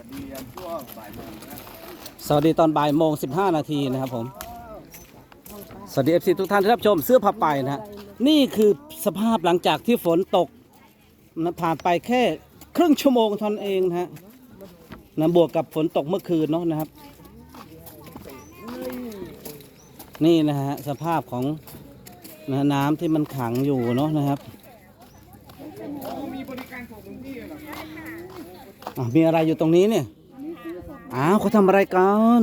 วัสดียามช่วงบ่ายโมงนะสวัสดีตอนบ่ายโมง15 นาทีนะครับผม สวัสดีเอฟซีทุกท่านที่รับชมเสื้อผ้าไปนะฮะนี่คือสภาพหลังจากที่ฝนตกนะผ่านไปแค่ครึ่งชั่วโมงเท่านั้นเองนะฮะนะบวกกับฝนตกเมื่อคืนเนาะนะครับ นี่นะฮะสภาพของนะน้ำที่มันขังอยู่เนาะนะครับ อะมีอะไรอยู่ตรงนี้เนี่ยอ้าวเขาทำอะไรกัน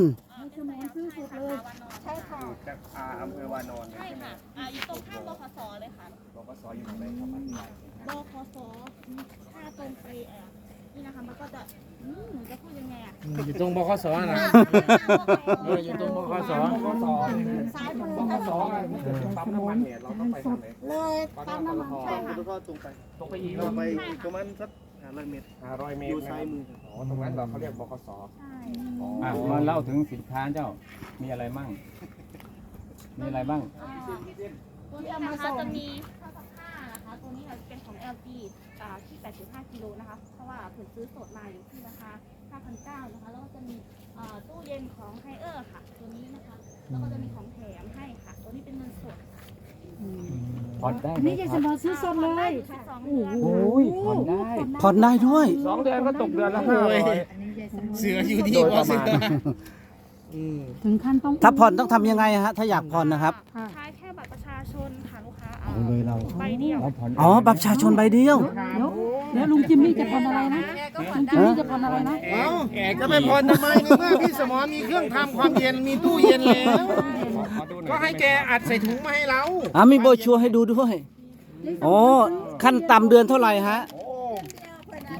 จากอาอำเภอวานอนเลยใช่ค่ะอ่าอยู่ตรงข้ามบคสเลยค่ะบกสอยู่ตรงไหนครับอธิบายบคสถ้าตรงไปเอ่อนี่นะคะมันก็จะอืมหนูจะพูดยังไงอะอยู่ตรงบคสนะ เอออยู่ตรงบคส บกสซ้ายมือบกสปั๊มน้ำมันเนี่ยเราต้องไปทางไหนเลยปั๊มน้ำมันใช่ค่ะแล้วก็ตรงไปตรงไปอีกเราไปประมาณสัก ห้าร้อยเมตรห้าร้อยเมตรอยู่ซ้ายมืออ๋อตรงนั้นเราเขาเรียกบคสใช่อะมาเล่าถึงสินค้าเจ้ามีอะไรมั่งมีอะไรบ้าง อ่าตัวนี้นะคะจะมีเครื่องซักผ้านะคะ ตัวนี้เป็นของ LG อ่าที่ 85กิโลนะคะ เพราะว่าเพิ่นซื้อสดมาอยู่ที่ราคา5,900นะคะ แล้วก็จะมีอ่าตู้เย็นของไฮเออร์ค่ะ ตัวนี้นะคะ แล้วก็จะมีของแถมให้ค่ะ ตัวนี้เป็นเงินสด ผ่อนได้ไหมนี่จะคสรับมอซื้อสดเลยค่ะสองเดือนโอ้ยผ่อนได้ผ่อนได้ด้วย สองเดือนก็ตกเดือนละห้าร้อยเสืออยู่ที่โดยประมาณถึงขั้นต้องถ้าผ่อนต้องทำยังไงฮะ ถ้าอยากผ่อนนะครับ ค่ะ ใช้แค่บัตรประชาชนค่ะลูกค้า เอาเลยเราใบเดียวเราผ่อนอ๋อบัตรประชาชนใบเดียว เดี๋ยวเดี๋ยวลุงจิมมี่จะผ่อนอะไรนะลุงจิมมี่จะผ่อนอะไรนะเอ้าจะไปผ่อนทำไมในเมื่อพี่สมอมีเครื่องทำความเย็นมีตู้เย็นแล้วขอดูหน่อยก็ให้แกอัดใส่ถุงมาให้เราอ่ามีโบรชัวร์ให้ดูด้วยอ๋อขั้นต่ำเดือนเท่าไหร่ฮะ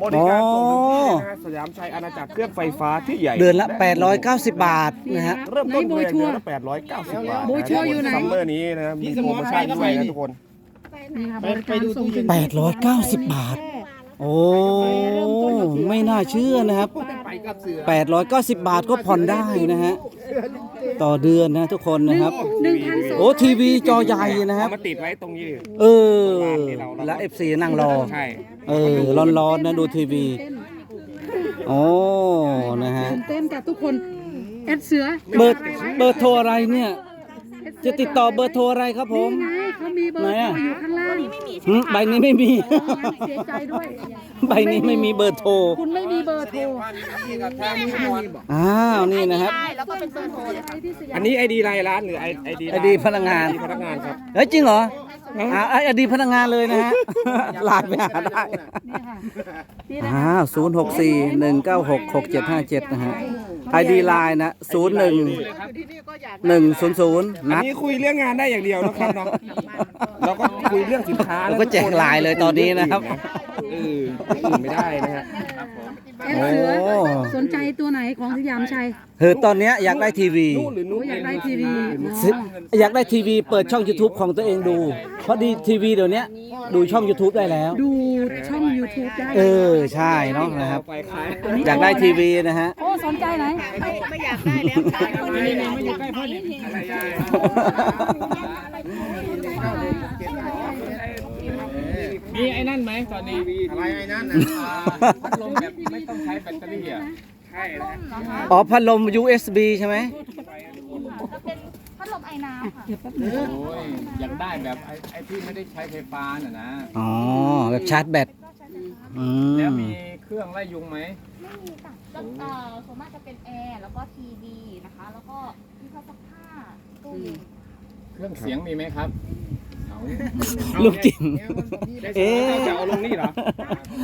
บริการส่งถึงที่เลยนะฮะสยามชัยอาณาจักรเครื่องไฟฟ้าที่ใหญ่เดือนละ 890 บาทนะฮะ เริ่มต้นไหนโบเดือนชัวร์ละแปดร้อยเก้าสิบบาทโบชัวร์อยู่ไหน ซัมเมอร์นี้นะมีโปรโมชั่นด้วยนะทุกคน นี่ค่ะบริการส่งถึง890บาท โอ้ ไม่น่าเชื่อนะครับ ไปกับเสือ890 บาทก็ผ่อนได้นะฮะ ต่อเดือนนะทุกคนนะครับ หนึ่งพันสองโอ้ ทีวีจอใหญ่นะครับ เอามาติดไว้ตรงนี้ เออ และ FC นั่งรอ ใช่เออ ร้อนๆนะดูทีวี โอ้ นะฮะตื่นเต้นกับทุกคนแอดเสือเบอร์เบอร์โทรอะไรเนี่ย จะติดต่อเบอร์โทรอะไรครับผม นี่ไงเขามีเบอร์ไหนอะอยู่ข้าง ล่างหึใบนี้ไม่มี เสียใจด้วย ใบนี้ไม่มีเบอร์โทร คุณไม่มีเบอร์โทรอ้าว นี่นะครับใช่แล้วก็เป็นเบอร์โทรเลยค่ะที่สยามอันนี้ไอดีรายร้านหรือไอไอดีไอดีพนักงาน พนักงานครับ เฮ้ย จริงเหรอ อ่าไอดีพนักงานเลยนะฮะ ไลน์ไปหาได้นี่ค่ะนี่นะอ้าวศูนย์หกสี่หนึ่งเก้าหกหกเจ็ดห้าเจ็ดนะฮะไอดีไลน์นะศูนย์หนึ่งหนึ่งศูนย์ศูนย์อันนัด นี้คุยเรื่องงานได้อย่างเดียวนะครับเนาะเราก็คุยเรื่องสินค้าเราก็แจกไลน์เลยตอนนี้นะครับ เอออื่นไม่ได้นะฮะ แอดเสือโอ้ สนใจตัวไหนของสยามชัยเฮ้ยตอนเนี้ยอยากได้ทีวี นู่นหรือโอ้นู่นอยากได้ทีวีซื้ออยากได้ทีวีเปิดช่อง YouTube ของตัวเองดู เพราะดีทีวีเดี๋ยวนี้ดูช่อง YouTube ได้แล้ว ดูช่อง YouTube ได้เออ ใช่เนาะนะครับ ไปขายอยากได้ทีวีนะฮะ โอ้สนใจไหนไม่อยากได้แล้วขายคนนี้ไม่อยู่ใกล้พ่อนี่มีไอ้นั่นไหม ตอนนี้อะไรไอ้นั่นน่ะพัดลมแบบไม่ต้องใช้แบตเตอรี่อะใช่นะอ๋อพัดลม USB ใช่ไหมจะเป็นพัดลมไอน้ำค่ะโอ้ยอยากได้แบบไอ้ไอ้ที่ไม่ได้ใช้ไฟฟ้าน่ะนะอ๋อแบบชาร์จแบตอืแล้วมมีเครื่องไล่ยุงไหมไม่มีค่ะจะเอ่อส่วนมากจะเป็นแอร์แล้วก็ทีวีนะคะ แล้วก็มีเครื่องซักผ้าตู้เย็นเครื่องเสียงมีไหมครับเอา ลุงจิมเอ๊เอ๊ะจะเอาลงนี่เหรอ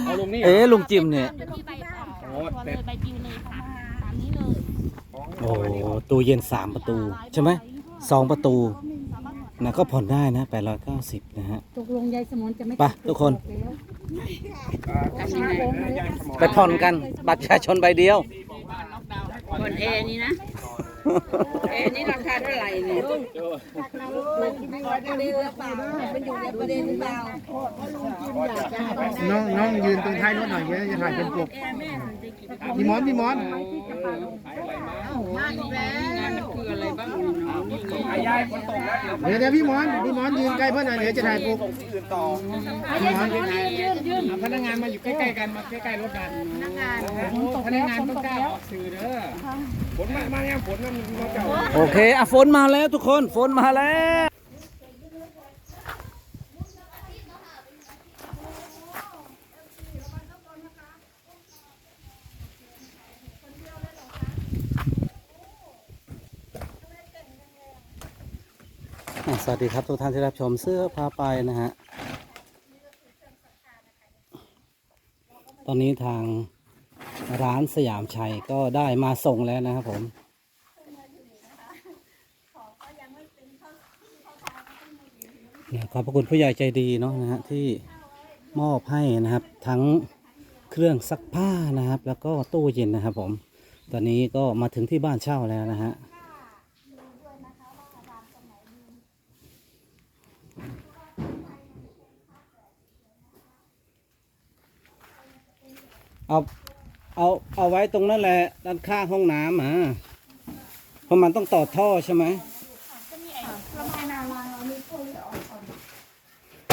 เอาลงนี่เหรเอ๊ะอลุงจิมเนี่ยจะมีใบเปล่าตัวเลยใบปลิวเลยค่ะตามนี้เลยโอ้ตู้เย็นสามประตูใช่ไหมสองประตูสามารถถอดนะก็ผ่อนได้นะ890นะฮะตกลงยายสมนจะไม่ไปทุกคนแล้วจำยังไงนะยายสมอไปผ่อนกันบัตรประชาชนใบเดียวคนเอนี่นะ เอ๊ะนี่ราคาเท่าไหร่เนี่ยน้องน้องยืนตรงท้ายรถหน่อยเดี๋ยวจะถ่ายเป็นปกพี่หมอนพี่หมอนคืออะไรบ้างอา ยายฝนตกแล้วเดี๋ยวเดี๋ยวเดี๋ยวพี่หมอนพี่หมอนยืนใกล้เพื่อนหน่อยเดี๋ยวจะถ่ายปกส่งที่อื่นต่อพี่หมอนเอาพนักงานมาอยู่ใกล้ๆกันมาใกล้ๆรถกันพนักงานพนักงานต้องกล้าออกสื่อเด้อฝนมามาเนี่ยฝนมันมาเจ้าโอเคอะฝนมาแล้วทุกคนฝนมาแล้ว สวัสดีครับทุกท่านที่รับชมเสื้อพาไปนะฮะ ตอนนี้ทางร้านสยามชัยก็ได้มาส่งแล้วนะครับผมขอบพระคุณผู้ใหญ่ใจดีเนาะนะฮะที่มอบให้นะครับทั้งเครื่องซักผ้านะครับ แล้วก็ตู้เย็นนะครับผม ตอนนี้ก็มาถึงที่บ้านเช่าแล้วนะฮะ เอาเอาเอาไว้ตรงนั้นแหละด้านข้างห้องน้ำอะเพราะมันต้องต่อท่อใช่ไหม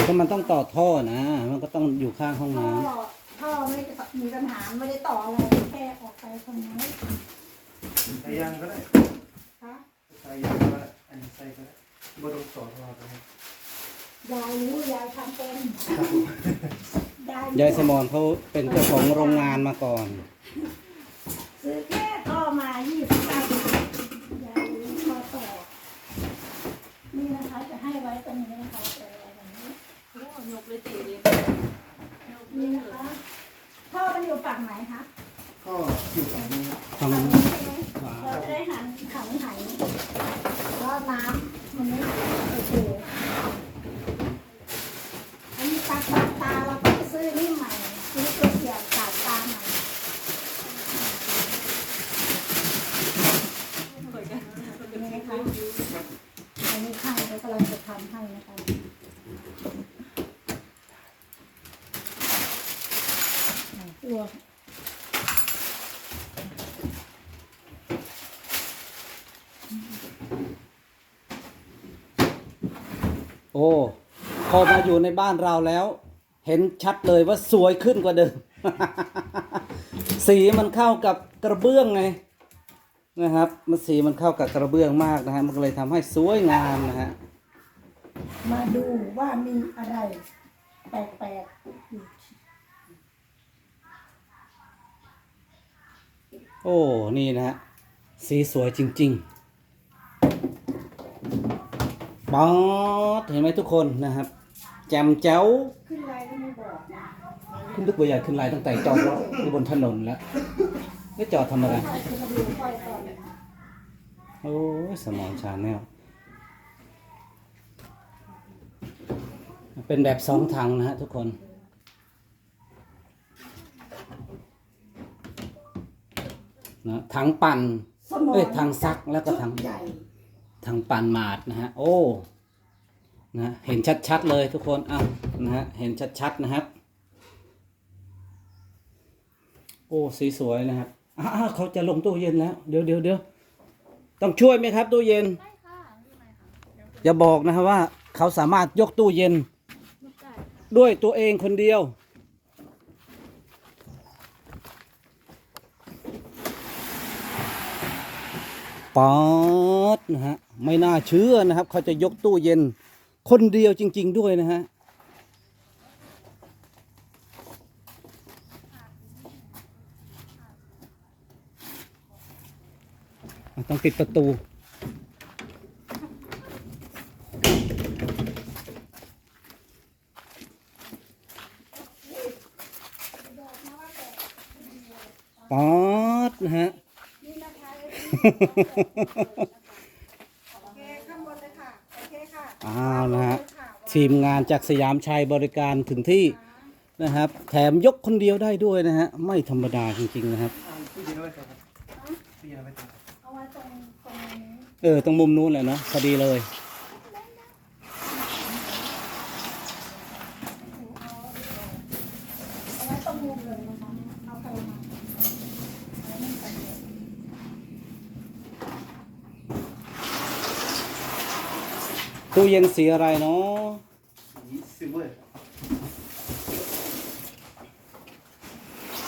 เพราะมันต้องต่อท่อนะ มันก็ต้องอยู่ข้างห้องน้ท่อท่อไม่ได้มีปัญหาไม่ได้ต่ออะไรแค่ออกไปตรงนี้ใส่ยางก็ได้คะใส่ยางก็ได้อันนี้ใส่ก็ได้บ่ต้องสอนเราไปยายรู้ยายทำเป็น ยายสมอนเขาเป็นเจ้าของโรงงานมาก่อน ซื้อแค่ท่อมายี่สิบเก้าบาทยายรู้ท่อต่อนี่นะคะจะให้ไว้ตรงนี้นะคะแต่แบบนี้นี่นะคะท่อมันอยู่ฝั่งไหนคะก็อยู่ฝั่งนี้ทำฝั่งนี้ใช่ไหมเราจะได้หันขังไหแล้วน้ำมันไม่โอเคอันนี้ตาตาตาเราก็ไปซื้อนี่ใหม่ ซื้อตัวเสียบสายตาใหม่นี่นะคะอันนี้ข้างเรากำลังจะทำให้นะคะตัว โอ้พ อมาอยู่ในบ้านเราแล้ว เห็นชัดเลยว่าสวยขึ้นกว่าเดิม สีมันเข้ากับกระเบื้องไงนะครับ มันสีมันเข้ากับกระเบื้องมากนะฮะมันก็เลยทำให้สวยงามนะฮะมาดูว่ามีอะไร แปลกๆอยู่โอ้ นี่นะฮะ สีสวยจริงๆ ป๊อดเห็นไหมทุกคนนะครับ แจมแจ้วขึ้นไรก็ไม่บอกนะขึ้นทุกตัวใหญ่ขึ้นลายตั้งแต่จอดรถอยู่บนถนนแล้วแล้วจอดทำอะไรค่อยจะมาดูค่อยก่อนโอ้ยสมองชาแนลเป็นแบบสองถังนะฮะทุกคน นะถังปั่น สมองเอ้ยถังซักแล้วก็ถังใหญ่ถังปั่นหมาดนะฮะ โอ้ นะเห็นชัดๆเลยทุกคนอะนะฮะเห็นชัดๆนะครับ โอ้สีสวยนะครับอ่าเขาจะลงตู้เย็นแล้วเดี๋ยวเดี๋ยวเดี๋ยวต้องช่วยไหมครับตู้เย็นได้ค่ะไม่เป็นไรค่ะเดี๋ยวอย่าบอกนะครับว่า เขาสามารถยกตู้เย็นลูกได้ค่ะด้วยตัวเองคนเดียว ป๊อดนะฮะไม่น่าเชื่อนะครับ เขาจะยกตู้เย็น คนเดียวจริง ๆ ด้วยนะฮะต้องปิดประตูป๊อดนะฮะ นี่นะคะโอเคข้างบนเลยค่ะ โอเคค่ะ อ้าวนะฮะ ทีมงานจากสยามชัยบริการถึงที่นะครับ แถมยกคนเดียวได้ด้วยนะฮะ ไม่ธรรมดาจริง ๆ นะครับตู้เย็นเอาไว้ใส่ครับตู้เย็นเอาไว้ใส่ครับเอาไว้ตรงตรงนี้เออตรงมุมนู้นแหละเนาะพอดีเลย เอาไว้ตรงมุมเลยนะคะเอาไปมาเอาไม่ใส่เลย ตู้เย็นสีอะไรเนาะซิลเวอร์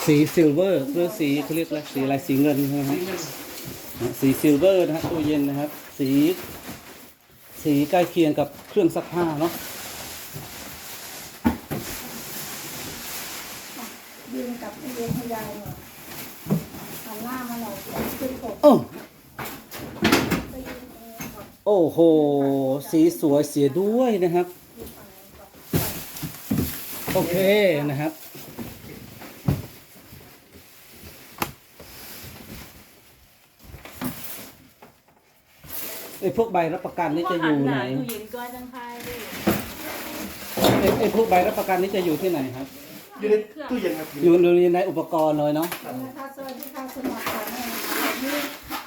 สีซิลเวอร์หรือสีเขาเรียกอะไรสีอะไรสีเงินใช่ไหมฮะสีซิลเวอร์นะฮะตู้เย็นนะครับ สีสีใกล้เคียงกับเครื่องซักผ้าเนาะยืนกับเรียนพยายหน่อยหันหน้ามาหน่อยเดี๋ยวขึ้นปกโอ้ไปยืนเองก่อนโอ้โห สีสวยเสียด้วยนะครับที่ฝั่งก่อนโอเคนะครับ ไอ้พวกใบรับประกันนี่จะอยู่ไหน ตู้เย็นก็จังไพ่ด้วยไอ้ไอ้พวกใบรับประกันนี่จะอยู่ที่ไหนครับ อยู่ในตู้เย็นครับอยู่อยู่ในอุปกรณ์เลยเนาะ นะคะสวัสดีค่ะสมัครค่ะแม่นะคะนี่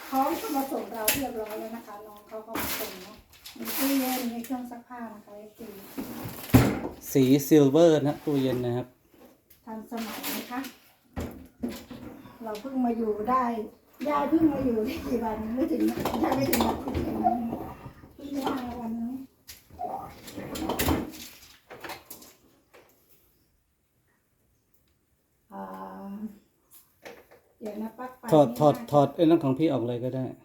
พร้อมจะมาส่งเราเรียบร้อยแล้วนะคะน้องเขาก็มาส่งเนาะมี ตู้เย็นมีเครื่องซักผ้านะคะไอ้ตีสีซิลเวอร์นะตู้เย็นนะครับทันสมัยนะคะ เราเพิ่งมาอยู่ได้ยายเพิ่งมาอยู่ได้กี่วันไม่ถึงยายไม่ถึงวันที่เดือนนั้นเพิ่งมาวันนี้อ่าเดี๋ยวนะปักไปถอดถอดถอดไอ้นั่นของพี่ออกเลยก็ได้เอา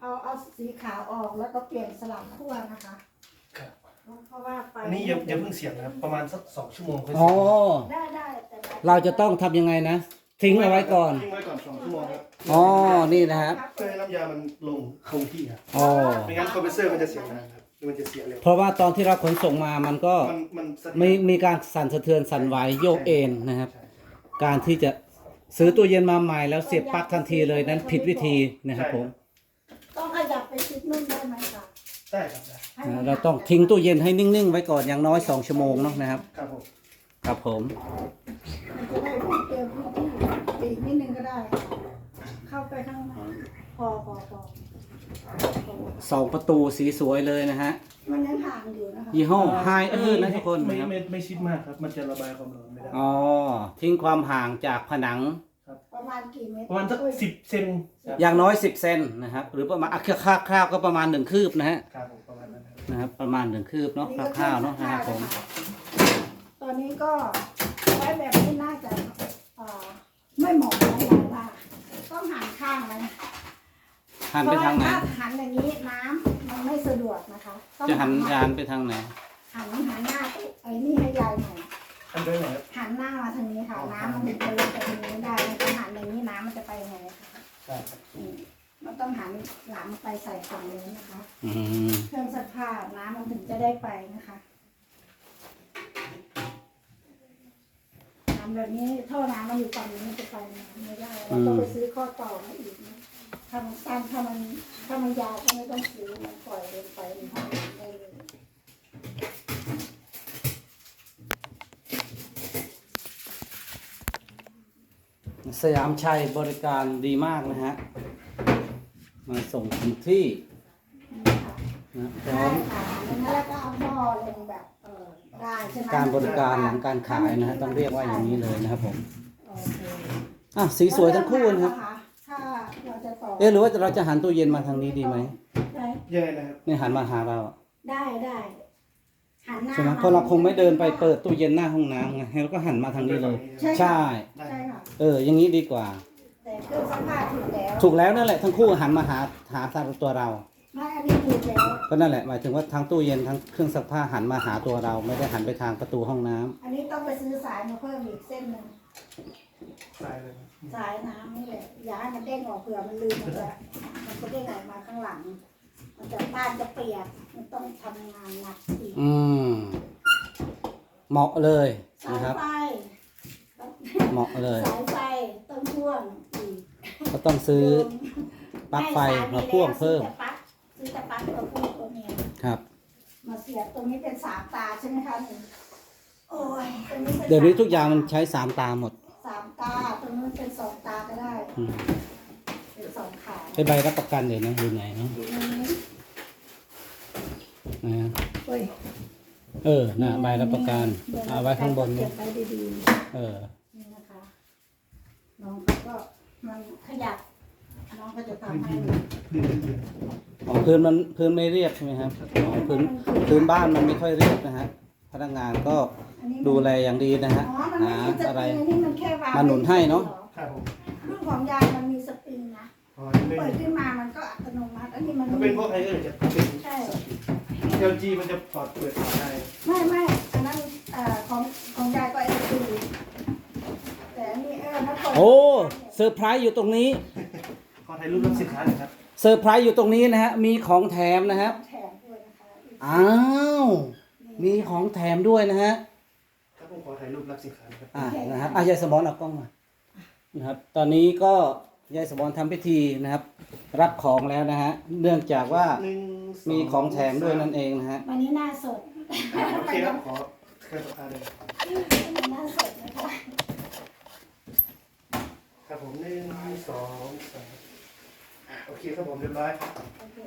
เอา สีขาวออกแล้วก็เปลี่ยนสลับขั้วนะคะ ครับเพราะว่าไปอันนี้อย่าอย่าเพิ่งเสียบนะครับ ประมาณสักสองชั่วโมงค่อยอ๋อ เสียบได้ได้แต่ว่เราจะต้องทำยังไงนะ ทิ้งเอาไว้ก่อน ทิ้งไว้ก่อนสองชั่วโมงครับอ๋อ นี่นะครับ เพื่อให้น้ำยามันลงคงที่ครับอ๋อ ไม่งั้นคอมเพรสเซอร์มันจะเสียงนะครับมันจะเสียเร็วเพราะว่าตอนที่เราขนส่งมามันก็มันมันสะเทือนมีมีการสั่นสะเทือนสั่นไหวโยกเอ็นนะครับ ใช่ การที่จะซื้อตู้เย็นมาใหม่แล้วเสียบปลั๊กทันทีเลยนั้นผิดวิธีนะครับผมต้องขยับไปชิดนุ่นได้ไหมคะ ได้ครับได้ให้นะมันเราต้องทิ้งตู้เย็นให้นิ่งๆ ไว้ก่อนอย่างน้อย 2 ชั่วโมงเนาะนะครับ ครับผมครับผมมันจะได้เตรียมพื้นที่อีกนิดนึงก็ได้ค่ะเข้าไปข้างในพอพอพอพอสองประตูสีสวยเลยนะฮะ มันยังห่างอยู่นะคะยี่ห้อไฮเออร์นะทุกคนไม่นะครับไม่ไม่ชิดมากครับ มันจะระบายความร้อนไม่ได้ อ๋อ ทิ้งความห่างจากผนัง ประมาณกี่เมตรประมาณสักสิบเซนครับอย่างน้อย 10 เซนนะครับ หรือประมาณอะคร่าวๆก็ประมาณ 1 คืบนะฮะครับผมประมาณนั้นครับนะครับประมาณ 1 คืบเนาะคร่าวๆเนาะนะครับผมตอนนี้ก็ไว้แบบนี้น่าจะเอ่อไม่เหมาะนะยายว่าต้องหันข้างเลยหันไปทางไหน เพระว่ถ้หันอย่างนี้น้ำมันไม่สะดวกนะคะต้องจะหันยานไปทางไหนหันหันหน้าไปไอ้นี่ให้ยายหน่อย อันด้วยไหนครับ หันหน้ามาทางนี้ค่ะน้ำมันถึงจะลงไปทางนี้ได้ถ้าหันอย่างนี้น้ำมันจะไปยังไงคะได้ครับอืมมันต้องหันหลังไปใส่ฝั่งนี้นะคะ อืมเครื่องซักผ้าน้ำมันถึงจะได้ไปนะคะทำแบบนี้ท่อน้ำมันอยู่ฝั่งนี้มันจะไปไม่ได้เราต้องไปซื้อข้อต่อมาอีกนะถ้ามันสั้นถ้ามันถ้ามันยาวก็ไม่ต้องซื้อมันปล่อยลงไปในห้องน้ำได้เลย สยามชัยบริการดีมากนะฮะ มาส่งถึงที่นะพร้ใช่อมค่ะแล้วก็เอาท่อลงแบบเออได้ใช่ไหมการบริการหลังการขายนะฮะต้องเรียกว่าอย่างนี้เลยนะครับผมโอเคอะสีสวยทั้งคู่นะครับถ้าเราจะต่อเอ๊ะหรือว่าเราจะหันตู้เย็นมาทางนี้ดีไหมได้ยังไงนะครับนี่หันมาหาเราอะได้ได้ หันหน้าใช่ไหมเพราะเราคงไม่เดินไปเปิดตู้เย็นหน้าห้องน้ำไงเราก็หันมาทางนี้เลย ใช่ได้ใช่ค่ะเออ อย่างนี้ดีกว่า แต่เครื่องซักผ้าถูกแล้วถูกแล้วนั่นแหละทั้งคู่หันมาหาหาทางตัวเรา ไม่อันนี้ถูกแล้ว ก็นั่นแหละหมายถึงว่าทั้งตู้เย็นทั้งเครื่องซักผ้าหันมาหาตัวเรา ไม่ได้หันไปทางประตูห้องน้ำอันนี้ต้องไปซื้อสายมาเพิ่มอีกเส้นหนึ่งได้เลยสายน้ำนี่แหละอย่าให้มันเด้งออกเผื่อมันลืมมันจะมันจะเด้งออกมาข้างหลัง มันจะบ้านจะเปียกมันต้องทำงานหนักอีกอืม เหมาะเลยสายนะครับ ไฟเหมาะเลย สายไฟต้องพ่วงอีกก็ต้องซื้อปลั๊กไฟมาพ่วงเพิ่ม ซื้อแต่ปลั๊กซื้อแต่ปลั๊กตัวพ่วงตัวเนี้ยครับ มาเสียบตรงนี้เป็นสามตาใช่ไหมคะหนึ่งโอ้ยตรงนี้เป็นเดี๋ยวนี้ทุกอย่างมันใช้สามตาหมดสามตาตรงนู้นเป็นสองตาก็ได้อืมเป็นสองขาไอใบรับประกันเดี๋ยวนะอยู่ไหนเนาะนะฮะเฮ้ยเออน่ะใบรับประกันเอาไว้ข้างบนเก็นี่บไปดีเออ ๆนี่นะคะ น้องเขาก็มันขยับ น้องก็จะทำให้ของพื้นมันพื้นไม่เรียบใช่ไหมครับของพื้นพื้นบ้านมันไม่ค่อยเรียบนะฮะพนักงานก็อันนี้ดูแลอย่างดีนะฮะอ๋อ มันไม่หามีสอะไรปริงอันนี้มันแค่วางมาหนุนให้เนอะ ครับผมรุ่นของยายมันมีสปริงนะ อ๋อนี่เปิเป็ดนขึ้นมามันก็อัตโนมัติ อันนี้มันถ้าเป็นพวกไทยเออร์จะเป็นใช่ LG มันจะถอดเปิดถอดได้ไม่ไม่อันนั้นเอ่อของของยายก็เอลดีแต่อันนี้เออมันเปิดโอ้เซอร์ไพรส์อยู่ตรงนี้ขอถ่ายรูปรับสินค้าหน่อยครับเซอร์ไพรส์อยู่ตรงนี้นะฮะมีของแถมนะครับแถมด้วยนะคะอ้าวมีของแถมด้วยนะฮะครับผมขอถ่ายรูปรับสินค้าหนะครับอ่านะครับอะยายสมอนเอากล้องมานะครับ ตอนนี้ก็ ยายสมอนทำพิธีนะครับ รับของแล้วนะฮะเนื่องจากว่าหนึ่งสมีของแถมด้วยนั่นเองนะฮะวันนี้หน้าสดโอเคครับขอแค่ประกาศเลยหน้าสดนะคะครับผมหนึ่งสองสามอะโอเคครับผมเรียบร้อย โอเค